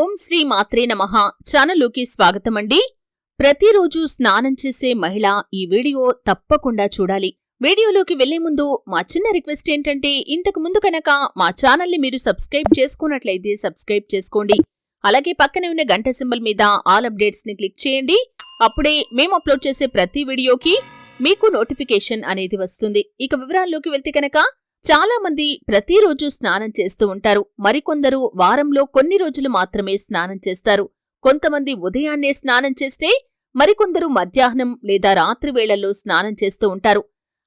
ఓం శ్రీ మాత్రే నమ. ఛానల్లోకి స్వాగతమండి. ప్రతిరోజు స్నానం చేసే మహిళ ఈ వీడియో తప్పకుండా చూడాలి. వీడియోలోకి వెళ్ళే ముందు మా చిన్న రిక్వెస్ట్ ఏంటంటే ఇంతకు ముందు కనుక మా ఛానల్ని మీరు సబ్స్క్రైబ్ చేసుకున్నట్లయితే సబ్స్క్రైబ్ చేసుకోండి. అలాగే పక్కనే ఉన్న గంట సింబల్ మీద ఆల్ అప్డేట్స్ని క్లిక్ చేయండి. అప్పుడే మేము అప్లోడ్ చేసే ప్రతి వీడియోకి మీకు నోటిఫికేషన్ అనేది వస్తుంది. ఇక వివరాల్లోకి వెళ్తే కనుక చాలా మంది ప్రతిరోజు స్నానం చేస్తూ ఉంటారు. మరికొందరు వారంలో కొన్ని రోజులు మాత్రమే స్నానం చేస్తారు. కొంతమంది ఉదయాన్నే స్నానం చేస్తే మరికొందరు మధ్యాహ్నం లేదా రాత్రి వేళల్లో స్నానం చేస్తూ ఉంటారు.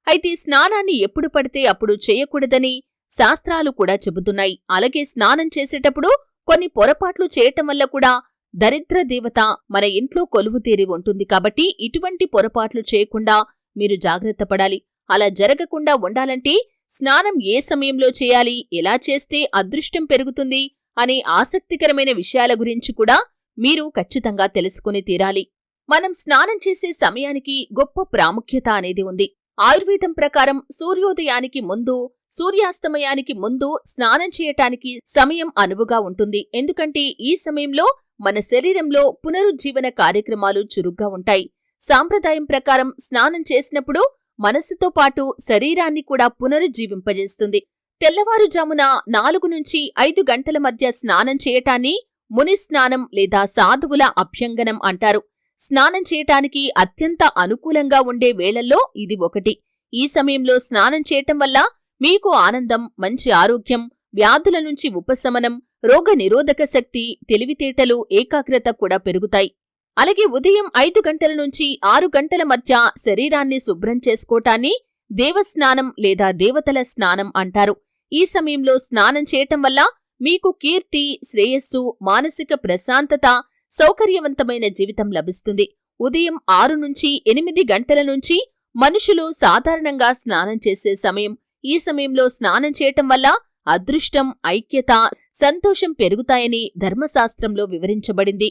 అయితే స్నానాన్ని ఎప్పుడు పడితే అప్పుడు చేయకూడదని శాస్త్రాలు కూడా చెబుతున్నాయి. అలాగే స్నానం చేసేటప్పుడు కొన్ని పొరపాట్లు చేయటం వల్ల కూడా దరిద్ర దేవత మన ఇంట్లో కొలువు తీరి ఉంటుంది కాబట్టి ఇటువంటి పొరపాట్లు చేయకుండా మీరు జాగ్రత్త పడాలి. అలా జరగకుండా ఉండాలంటే స్నానం ఏ సమయంలో చేయాలి? ఎలా చేస్తే అదృష్టం పెరుగుతుంది? అనే ఆసక్తికరమైన విషయాల గురించి కూడా మీరు ఖచ్చితంగా తెలుసుకుని తీరాలి. మనం స్నానం చేసే సమయానికి గొప్ప ప్రాముఖ్యత అనేది ఉంది. ఆయుర్వేదం ప్రకారం సూర్యోదయానికి ముందు సూర్యాస్తమయానికి ముందు స్నానం చేయటానికి సమయం అనువుగా ఉంటుంది. ఎందుకంటే ఈ సమయంలో మన శరీరంలో పునరుజ్జీవన కార్యక్రమాలు చురుగ్గా ఉంటాయి. సాంప్రదాయం ప్రకారం స్నానం చేసినప్పుడు మనస్సుతో పాటు శరీరాన్ని కూడా పునరుజ్జీవింపజేస్తుంది. తెల్లవారుజామున నాలుగు నుంచి ఐదు గంటల మధ్య స్నానం చేయటాన్ని ముని స్నానం లేదా సాధువుల అభ్యంగనం అంటారు. స్నానం చేయటానికి అత్యంత అనుకూలంగా ఉండే వేళల్లో ఇది ఒకటి. ఈ సమయంలో స్నానం చేయటం వల్ల మీకు ఆనందం మంచి ఆరోగ్యం వ్యాధుల నుంచి ఉపశమనం రోగ నిరోధక శక్తి తెలివితేటలు ఏకాగ్రత కూడా పెరుగుతాయి. అలాగే ఉదయం ఐదు గంటల నుంచి ఆరు గంటల మధ్య శరీరాన్ని శుభ్రం చేసుకోటాన్ని దేవస్నానం లేదా దేవతల స్నానం అంటారు. ఈ సమయంలో స్నానం చేయటం వల్ల మీకు కీర్తి శ్రేయస్సు మానసిక ప్రశాంతత సౌకర్యవంతమైన జీవితం లభిస్తుంది. ఉదయం ఆరు నుంచి ఎనిమిది గంటల నుంచి మనుషులు సాధారణంగా స్నానం చేసే సమయం. ఈ సమయంలో స్నానం చేయటం వల్ల అదృష్టం ఐక్యత సంతోషం పెరుగుతాయని ధర్మశాస్త్రంలో వివరించబడింది.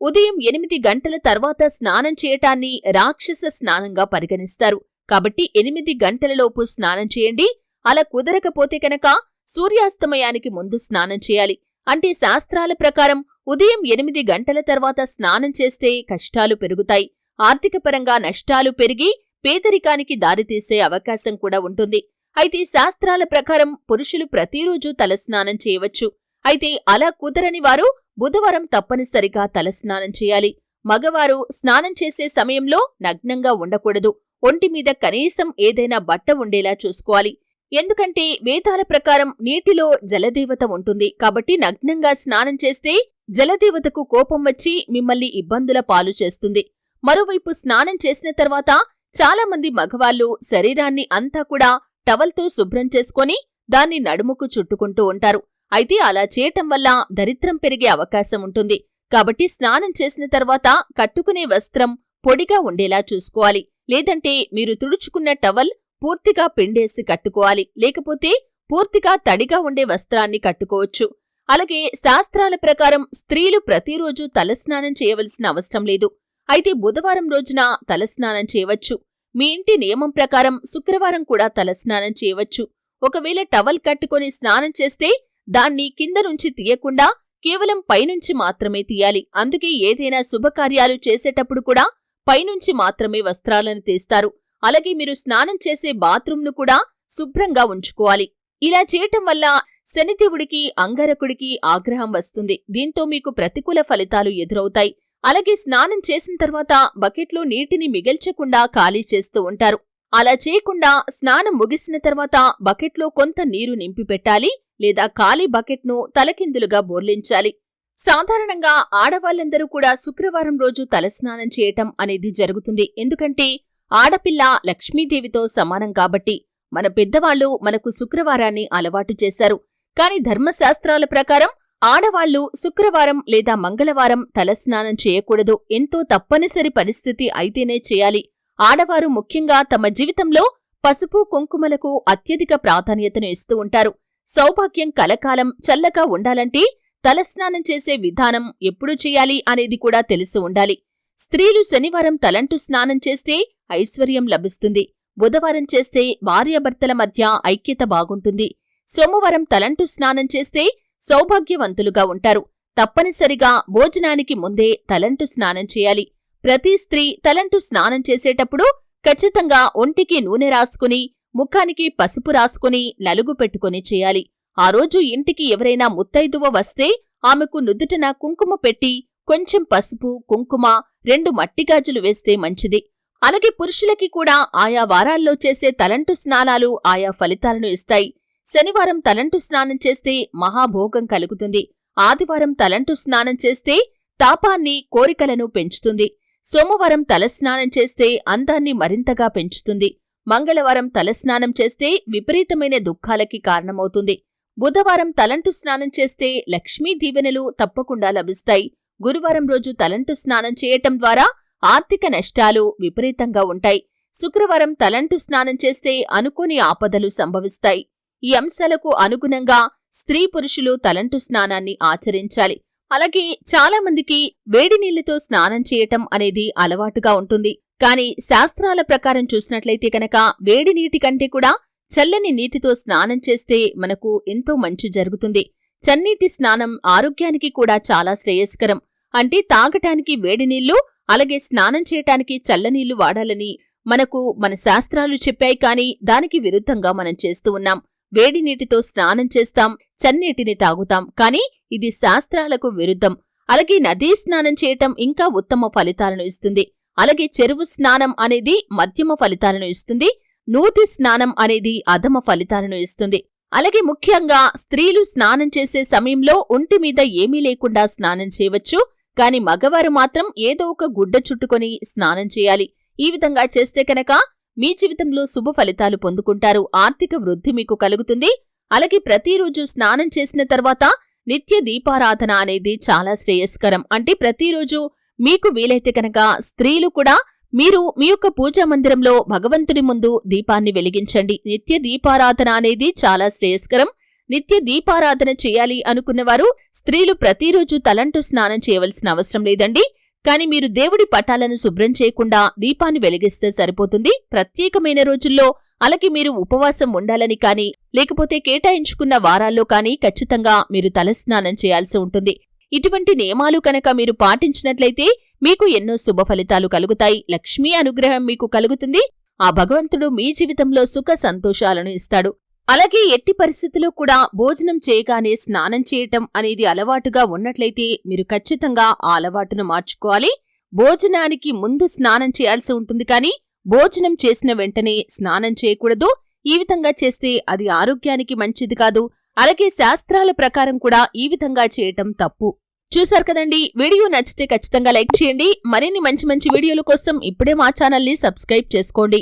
ఉదయం ఎనిమిది గంటల తర్వాత స్నానం చేయటాన్ని రాక్షస స్నానంగా పరిగణిస్తారు. కాబట్టి ఎనిమిది గంటలలోపు స్నానం చేయండి. అలా కుదరకపోతే కనుక సూర్యాస్తమయానికి ముందు స్నానం చేయాలి. అంటే శాస్త్రాల ప్రకారం ఉదయం ఎనిమిది గంటల తర్వాత స్నానం చేస్తే కష్టాలు పెరుగుతాయి. ఆర్థికపరంగా నష్టాలు పెరిగి పేదరికానికి దారితీసే అవకాశం కూడా ఉంటుంది. అయితే శాస్త్రాల ప్రకారం పురుషులు ప్రతిరోజు తలస్నానం చేయవచ్చు. అయితే అలా కుదరని వారు బుధవారం తప్పనిసరిగా తలస్నానం చేయాలి. మగవారు స్నానం చేసే సమయంలో నగ్నంగా ఉండకూడదు. ఒంటి మీద కనీసం ఏదైనా బట్ట ఉండేలా చూసుకోవాలి. ఎందుకంటే వేదాల ప్రకారం నీటిలో జలదేవత ఉంటుంది. కాబట్టి నగ్నంగా స్నానం చేస్తే జలదేవతకు కోపం వచ్చి మిమ్మల్ని ఇబ్బందుల పాలు చేస్తుంది. మరోవైపు స్నానం చేసిన తర్వాత చాలామంది మగవాళ్ళు శరీరాన్ని అంతా కూడా టవల్తో శుభ్రం చేసుకొని దాన్ని నడుముకు చుట్టుకుంటూ ఉంటారు. అయితే అలా చేయటం వల్ల దరిద్రం పెరిగే అవకాశం ఉంటుంది. కాబట్టి స్నానం చేసిన తర్వాత కట్టుకునే వస్త్రం పొడిగా ఉండేలా చూసుకోవాలి. లేదంటే మీరు తుడుచుకున్న టవల్ పూర్తిగా పిండేసి కట్టుకోవాలి. లేకపోతే పూర్తిగా తడిగా ఉండే వస్త్రాన్ని కట్టుకోవచ్చు. అలాగే శాస్త్రాల ప్రకారం స్త్రీలు ప్రతిరోజు తలస్నానం చేయవలసిన అవసరం లేదు. అయితే బుధవారం రోజున తలస్నానం చేయవచ్చు. మీ ఇంటి నియమం ప్రకారం శుక్రవారం కూడా తలస్నానం చేయవచ్చు. ఒకవేళ టవల్ కట్టుకొని స్నానం చేస్తే దాన్ని కింద నుంచి తీయకుండా కేవలం పైనుంచి మాత్రమే తీయాలి. అందుకే ఏదైనా శుభకార్యాలు చేసేటప్పుడు కూడా పైనుంచి మాత్రమే వస్త్రాలను తీస్తారు. అలాగే మీరు స్నానం చేసే బాత్రూంను కూడా శుభ్రంగా ఉంచుకోవాలి. ఇలా చేయటం వల్ల శనిదేవుడికి అంగారకుడికి ఆగ్రహం వస్తుంది. దీంతో మీకు ప్రతికూల ఫలితాలు ఎదురవుతాయి. అలాగే స్నానం చేసిన తర్వాత బకెట్లో నీటిని మిగల్చకుండా ఖాళీ చేస్తూ ఉంటారు. అలా చేయకుండా స్నానం ముగిసిన తర్వాత బకెట్లో కొంత నీరు నింపి పెట్టాలి లేదా ఖాళీ బకెట్ను తలకిందులుగా బోర్లించాలి. సాధారణంగా ఆడవాళ్ళందరూ కూడా శుక్రవారం రోజు తలస్నానం చేయటం అనేది జరుగుతుంది. ఎందుకంటే ఆడపిల్ల లక్ష్మీదేవితో సమానం కాబట్టి మన పెద్దవాళ్ళు మనకు శుక్రవారాన్ని అలవాటు చేశారు. కాని ధర్మశాస్త్రాల ప్రకారం ఆడవాళ్ళు శుక్రవారం లేదా మంగళవారం తలస్నానం చేయకూడదు. ఎంతో తప్పనిసరి పరిస్థితి అయితేనే చేయాలి. ఆడవారు ముఖ్యంగా తమ జీవితంలో పసుపు కుంకుమలకు అత్యధిక ప్రాధాన్యతను ఇస్తూ ఉంటారు. సౌభాగ్యం కలకాలం చల్లగా ఉండాలంటే తలస్నానం చేసే విధానం ఎప్పుడు చేయాలి అనేది కూడా తెలిసి ఉండాలి. స్త్రీలు శనివారం తలంటు స్నానం చేస్తే ఐశ్వర్యం లభిస్తుంది. బుధవారం చేస్తే భార్యాభర్తల మధ్య ఐక్యత బాగుంటుంది. సోమవారం తలంటు స్నానం చేస్తే సౌభాగ్యవంతులుగా ఉంటారు. తప్పనిసరిగా భోజనానికి ముందే తలంటు స్నానం చేయాలి. ప్రతి స్త్రీ తలంటు స్నానం చేసేటప్పుడు ఖచ్చితంగా ఒంటికి నూనె రాసుకుని ముఖానికి పసుపు రాసుకుని నలుగు పెట్టుకుని చేయాలి. ఆ రోజు ఇంటికి ఎవరైనా ముత్తైదువ వస్తే ఆమెకు నుదుటన కుంకుమ పెట్టి కొంచెం పసుపు కుంకుమ రెండు మట్టిగాజులు వేస్తే మంచిది. అలాగే పురుషులకి కూడా ఆయా వారాల్లో చేసే తలంటు స్నానాలు ఆయా ఫలితాలను ఇస్తాయి. శనివారం తలంటు స్నానం చేస్తే మహాభోగం కలుగుతుంది. ఆదివారం తలంటు స్నానం చేస్తే తాపాన్ని కోరికలను పెంచుతుంది. సోమవారం తలస్నానం చేస్తే అందాన్ని మరింతగా పెంచుతుంది. మంగళవారం తలస్నానం చేస్తే విపరీతమైన దుఃఖాలకి కారణమవుతుంది. బుధవారం తలంటు స్నానం చేస్తే లక్ష్మీ దీవెనలు తప్పకుండా లభిస్తాయి. గురువారం రోజు తలంటు స్నానం చేయటం ద్వారా ఆర్థిక నష్టాలు విపరీతంగా ఉంటాయి. శుక్రవారం తలంటు స్నానం చేస్తే అనుకోని ఆపదలు సంభవిస్తాయి. ఈ అంశాలకు అనుగుణంగా స్త్రీ పురుషులు తలంటు స్నానాన్ని ఆచరించాలి. అలాగే చాలా మందికి వేడి నీళ్ళతో స్నానం చేయటం అనేది అలవాటుగా ఉంటుంది. కానీ శాస్త్రాల ప్రకారం చూసినట్లయితే కనుక వేడి నీటి కంటే కూడా చల్లని నీటితో స్నానం చేస్తే మనకు ఎంతో మంచి జరుగుతుంది. చన్నీటి స్నానం ఆరోగ్యానికి కూడా చాలా శ్రేయస్కరం. అంటే తాగటానికి వేడి నీళ్ళు అలాగే స్నానం చేయటానికి చల్లనీళ్ళు వాడాలని మనకు మన శాస్త్రాలు చెప్పాయి. కానీ దానికి విరుద్ధంగా మనం చేస్తూ ఉన్నాం. వేడి నీటితో స్నానం చేస్తాం చన్నీటిని తాగుతాం. కానీ ఇది శాస్త్రాలకు విరుద్ధం. అలాగే నదీ స్నానం చేయటం ఇంకా ఉత్తమ ఫలితాలను ఇస్తుంది. అలాగే చెరువు స్నానం అనేది మధ్యమ ఫలితాలను ఇస్తుంది. నూతి స్నానం అనేది అధమ ఫలితాలను ఇస్తుంది. అలాగే ముఖ్యంగా స్త్రీలు స్నానం చేసే సమయంలో ఒంటి మీద ఏమీ లేకుండా స్నానం చేయవచ్చు. కాని మగవారు మాత్రం ఏదో ఒక గుడ్డ చుట్టుకొని స్నానం చేయాలి. ఈ విధంగా చేస్తే కనుక మీ జీవితంలో శుభ ఫలితాలు పొందుకుంటారు. ఆర్థిక వృద్ధి మీకు కలుగుతుంది. అలాగే ప్రతిరోజు స్నానం చేసిన తర్వాత నిత్య దీపారాధన అనేది చాలా శ్రేయస్కరం. అంటే ప్రతిరోజు మీకు వీలైతే కనుక స్త్రీలు కూడా మీరు మీ యొక్క పూజా మందిరంలో భగవంతుడి ముందు దీపాన్ని వెలిగించండి. నిత్య దీపారాధన అనేది చాలా శ్రేయస్కరం. నిత్య దీపారాధన చేయాలి అనుకున్నవారు స్త్రీలు ప్రతిరోజు తలంటూ స్నానం చేయవలసిన అవసరం లేదండి. కాని మీరు దేవుడి పటాలను శుభ్రం చేయకుండా దీపాన్ని వెలిగిస్తే సరిపోతుంది. ప్రత్యేకమైన రోజుల్లో అలాగే మీరు ఉపవాసం ఉండాలని కాని లేకపోతే కేటాయించుకున్న వారాల్లో కాని ఖచ్చితంగా మీరు తలస్నానం చేయాల్సి ఉంటుంది. ఇటువంటి నియమాలు కనుక మీరు పాటించినట్లయితే మీకు ఎన్నో శుభ ఫలితాలు కలుగుతాయి. లక్ష్మీ అనుగ్రహం మీకు కలుగుతుంది. ఆ భగవంతుడు మీ జీవితంలో సుఖ సంతోషాలను ఇస్తాడు. అలాగే ఎట్టి పరిస్థితిలో కూడా భోజనం చేయగానే స్నానం చేయటం అనేది అలవాటుగా ఉన్నట్లయితే మీరు ఖచ్చితంగా ఆ అలవాటును మార్చుకోవాలి. భోజనానికి ముందు స్నానం చేయాల్సి ఉంటుంది కానీ భోజనం చేసిన వెంటనే స్నానం చేయకూడదు. ఈ విధంగా చేస్తే అది ఆరోగ్యానికి మంచిది కాదు. అలాగే శాస్త్రాల ప్రకారం కూడా ఈ విధంగా చేయటం తప్పు. చూశారు కదండి? వీడియో నచ్చితే ఖచ్చితంగా లైక్ చేయండి. మరిన్ని మంచి మంచి వీడియోల కోసం ఇప్పుడే మా ఛానల్ని సబ్స్క్రైబ్ చేసుకోండి.